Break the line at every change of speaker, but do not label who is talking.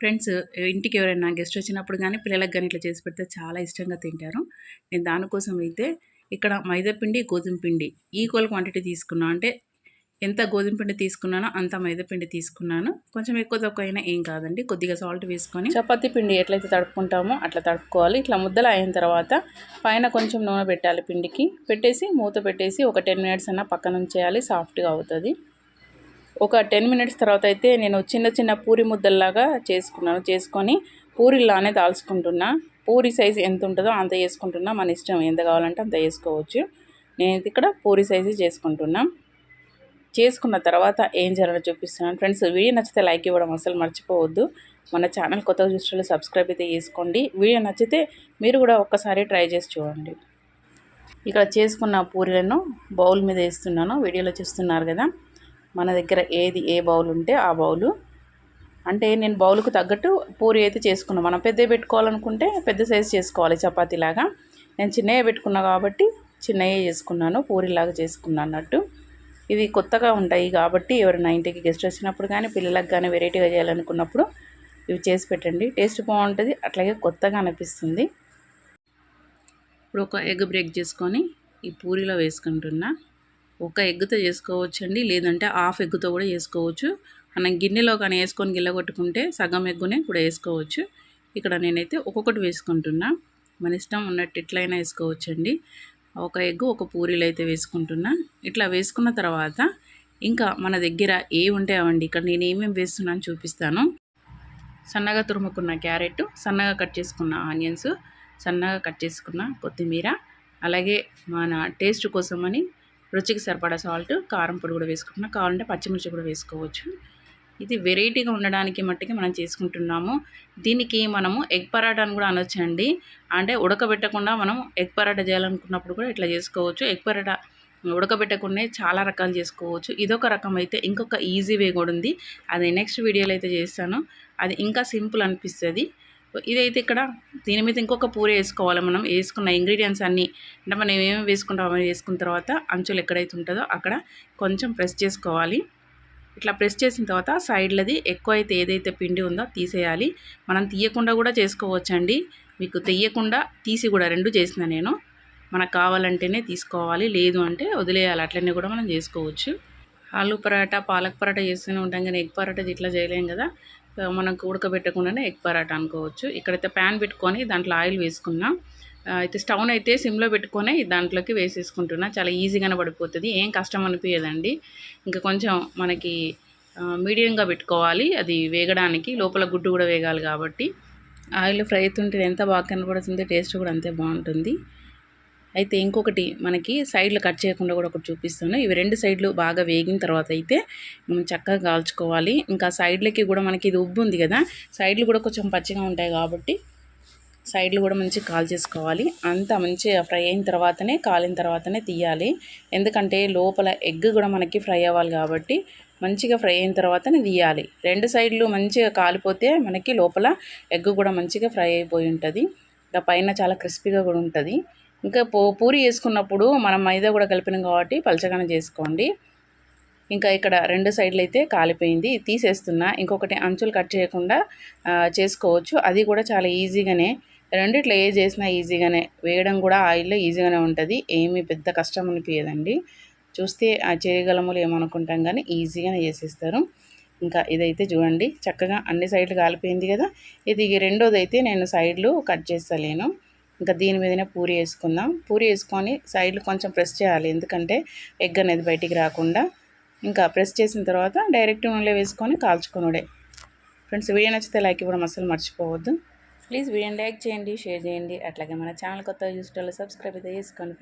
Friends ఇంటికి ఎవరైనా guest వచ్చినప్పుడు కానీ పిల్లలకు కానీ ఇట్లా చేసి పెడితే చాలా ఇష్టంగా తింటారు. నేను దానికోసం అయితే ఇక్కడ మైదాపిండి గోధుమ పిండి ఈక్వల్ క్వాంటిటీ తీసుకున్నాను అంటే ఎంత గోధుమ పిండి తీసుకున్నానో అంత మైదాపిండి తీసుకున్నాను. కొంచెం ఎక్కువ తక్కువ అయినా ఏం కాదండి. కొద్దిగా సాల్ట్ వేసుకొని చపాతీ పిండి ఎట్లయితే తడుపుకుంటామో అట్లా తడుపుకోవాలి. ఇట్లా ముద్దలు అయిన తర్వాత పైన కొంచెం నూనె పెట్టాలి పిండికి. పెట్టేసి మూత పెట్టేసి ఒక టెన్ మినిట్స్ అన్న పక్కన ఉంచేయాలి. సాఫ్ట్గా అవుతుంది. ఒక టెన్ మినిట్స్ తర్వాత అయితే నేను చిన్న చిన్న పూరి ముద్దల్లాగా చేసుకున్నాను. చేసుకొని పూరిలానే దాల్చుకుంటున్నా. పూరి సైజు ఎంత ఉంటుందో అంత వేసుకుంటున్నా మన ఇష్టం ఎంత కావాలంటే అంత వేసుకోవచ్చు నేను ఇక్కడ పూరి సైజు చేసుకుంటున్నా. చేసుకున్న తర్వాత ఏం చేయాలో చూపిస్తున్నాను. ఫ్రెండ్స్ వీడియో నచ్చితే లైక్ ఇవ్వడం అసలు మర్చిపోవద్దు. మన ఛానల్ కొత్తగా చూసిన సబ్స్క్రైబ్ అయితే చేసుకోండి. వీడియో నచ్చితే మీరు కూడా ఒక్కసారి ట్రై చేసి చూడండి. ఇక్కడ చేసుకున్న పూరీలను బౌల్ మీద వేస్తున్నాను. వీడియోలో చూస్తున్నారు కదా. మన దగ్గర ఏది ఏ బౌల్ ఉంటే ఆ బౌలు. అంటే నేను బౌల్కు తగ్గట్టు పూరి అయితే చేసుకున్నాను. మనం పెద్దవి పెట్టుకోవాలనుకుంటే పెద్ద సైజు చేసుకోవాలి చపాతీలాగా నేను చిన్నవి పెట్టుకున్నా కాబట్టి చిన్నవి చేసుకున్నాను పూరిలాగా చేసుకున్నాను అన్నట్టు. ఇవి కొత్తగా ఉంటాయి కాబట్టి ఎవరైనా ఇంటికి గెస్ట్ వచ్చినప్పుడు కానీ పిల్లలకు కానీ వెరైటీగా చేయాలనుకున్నప్పుడు ఇవి చేసి పెట్టండి. టేస్ట్ బాగుంటుంది అట్లాగే కొత్తగా అనిపిస్తుంది. ఇప్పుడు ఒక ఎగ్ బ్రేక్ చేసుకొని ఈ పూరిలో వేసుకుంటున్నా. ఒక ఎగ్గుతో చేసుకోవచ్చండి లేదంటే హాఫ్ ఎగ్గుతో కూడా చేసుకోవచ్చు. మనం గిన్నెలో కానీ వేసుకొని గిల్ల కొట్టుకుంటే సగం ఎగ్గునే కూడా వేసుకోవచ్చు. ఇక్కడ నేనైతే ఒక్కొక్కటి వేసుకుంటున్నా. మన ఇష్టం ఉన్నట్టు ఎట్లయినా వేసుకోవచ్చండి. ఒక ఎగ్గు ఒక పూరీలు అయితే వేసుకుంటున్నా. ఇట్లా వేసుకున్న తర్వాత ఇంకా మన దగ్గర ఏ ఉంటాయండి? ఇక్కడ నేను ఏమేమి వేస్తున్నాను చూపిస్తాను. సన్నగా తురుముకున్న క్యారెట్ సన్నగా కట్ చేసుకున్న ఆనియన్స్ సన్నగా కట్ చేసుకున్న కొత్తిమీర అలాగే మన టేస్ట్ కోసమని రుచికి సరిపడా సాల్ట్ కారం పొడి కూడా వేసుకుంటున్నాం. కావాలంటే పచ్చిమిర్చి కూడా వేసుకోవచ్చు. ఇది వెరైటీగా ఉండడానికి మట్టికి మనం చేసుకుంటున్నాము. దీనికి మనము ఎగ్ పరాటాను కూడా అనొచ్చండి. అంటే ఉడకబెట్టకుండా మనం ఎగ్ పరాటా చేయాలనుకున్నప్పుడు కూడా ఇట్లా చేసుకోవచ్చు. ఎగ్ పరాటా ఉడకబెట్టకుండా చాలా రకాలు చేసుకోవచ్చు. ఇదొక రకం అయితే ఇంకొక ఈజీ వే కూడా ఉంది. అది నెక్స్ట్ వీడియోలో అయితే చేస్తాను. అది ఇంకా సింపుల్ అనిపిస్తుంది. ఇదైతే ఇక్కడ దీని మీద ఇంకొక పూర వేసుకోవాలి మనం. వేసుకున్న ఇంగ్రీడియంట్స్ అన్నీ అంటే మనం ఏమేమి వేసుకుంటామో వేసుకున్న తర్వాత అంచులు ఎక్కడైతే ఉంటుందో అక్కడ కొంచెం ప్రెస్ చేసుకోవాలి. ఇట్లా ప్రెస్ చేసిన తర్వాత సైడ్లది ఎక్కువ అయితే ఏదైతే పిండి ఉందో తీసేయాలి. మనం తీయకుండా కూడా చేసుకోవచ్చండి. మీకు తీయకుండా తీసి కూడా రెండు చేసిన నేను. మనకు కావాలంటేనే తీసుకోవాలి లేదు అంటే వదిలేయాలి. అట్లనే కూడా మనం చేసుకోవచ్చు. ఆలు పరాటా పాలక్ పరాటా చేస్తూనే ఉంటాం కానీ ఎగ్ పరాటా ఇట్లా చేయలేం కదా. మనకు ఉడకబెట్టకుండానే ఎగ్ పరాటా అనుకోవచ్చు. ఇక్కడైతే ప్యాన్ పెట్టుకొని దాంట్లో ఆయిల్ వేసుకున్నా అయితే స్టవ్ని అయితే సిమ్లో పెట్టుకొని దాంట్లోకి వేసేసుకుంటున్నా. చాలా ఈజీగానే పడిపోతుంది. ఏం కష్టం అనిపించదండి ఇంకా కొంచెం మనకి మీడియంగా పెట్టుకోవాలి. అది వేగడానికి లోపల గుడ్డు కూడా వేగాలి కాబట్టి. ఆయిల్ ఫ్రై అవుతుంటే ఎంత బాగా కనబడుతుంది టేస్ట్ కూడా అంతే బాగుంటుంది. అయితే ఇంకొకటి మనకి సైడ్లు కట్ చేయకుండా కూడా ఒకటి చూపిస్తాను. ఇవి రెండు సైడ్లు బాగా వేగిన తర్వాత అయితే మనం చక్కగా కాల్చుకోవాలి. ఇంకా సైడ్లకి కూడా మనకి ఇది ఉబ్బు ఉంది కదా సైడ్లు కూడా కొంచెం పచ్చిగా ఉంటాయి కాబట్టి సైడ్లు కూడా మంచిగా కాల్ చేసుకోవాలి. అంత మంచిగా ఫ్రై అయిన తర్వాతనే కాలిన తర్వాతనే తీయాలి. ఎందుకంటే లోపల ఎగ్ కూడా మనకి ఫ్రై అవ్వాలి కాబట్టి మంచిగా ఫ్రై అయిన తర్వాతనే తీయాలి. రెండు సైడ్లు మంచిగా కాలిపోతే మనకి లోపల ఎగ్ కూడా మంచిగా ఫ్రై అయిపోయి ఉంటుంది. ఇంకా పైన చాలా క్రిస్పీగా కూడా ఉంటుంది. ఇంకా పూ పూరి వేసుకున్నప్పుడు మనం మైదా కూడా కలిపినాం కాబట్టి పలచగానే చేసుకోండి. ఇంకా ఇక్కడ రెండు సైడ్లు అయితే కాలిపోయింది. తీసేస్తున్నా. ఇంకొకటి అంచులు కట్ చేయకుండా చేసుకోవచ్చు. అది కూడా చాలా ఈజీగానే రెండిట్లో ఏ చేసినా ఈజీగానే వేయడం కూడా ఆయిల్లో ఈజీగానే ఉంటుంది. ఏమీ పెద్ద కష్టం అనిపించదండి చూస్తే ఆ చేయగలములు ఏమనుకుంటాం కానీ ఈజీగానే చేసేస్తారు. ఇంకా ఇదైతే చూడండి. చక్కగా అన్ని సైడ్లు కాలిపోయింది కదా. ఇది రెండోది అయితే నేను సైడ్లు కట్ చేస్తలేను. ఇంకా దీని మీదనే పూరి వేసుకుందాం. పూరి వేసుకొని సైడ్లు కొంచెం ప్రెస్ చేయాలి. ఎందుకంటే ఎగ్ అనేది బయటికి రాకుండా. ఇంకా ప్రెస్ చేసిన తర్వాత డైరెక్ట్ నూనెలో వేసుకొని కాల్చుకునుడే. ఫ్రెండ్స్ వీడియో నచ్చితే లైక్ ఇవ్వడం అసలు మర్చిపోవద్దు. ప్లీజ్ వీడియోని లైక్ చేయండి షేర్ చేయండి. అట్లాగే మన ఛానల్ కొత్త చూసేటోళ్ళు సబ్స్క్రైబ్ అయితే చేసుకోండి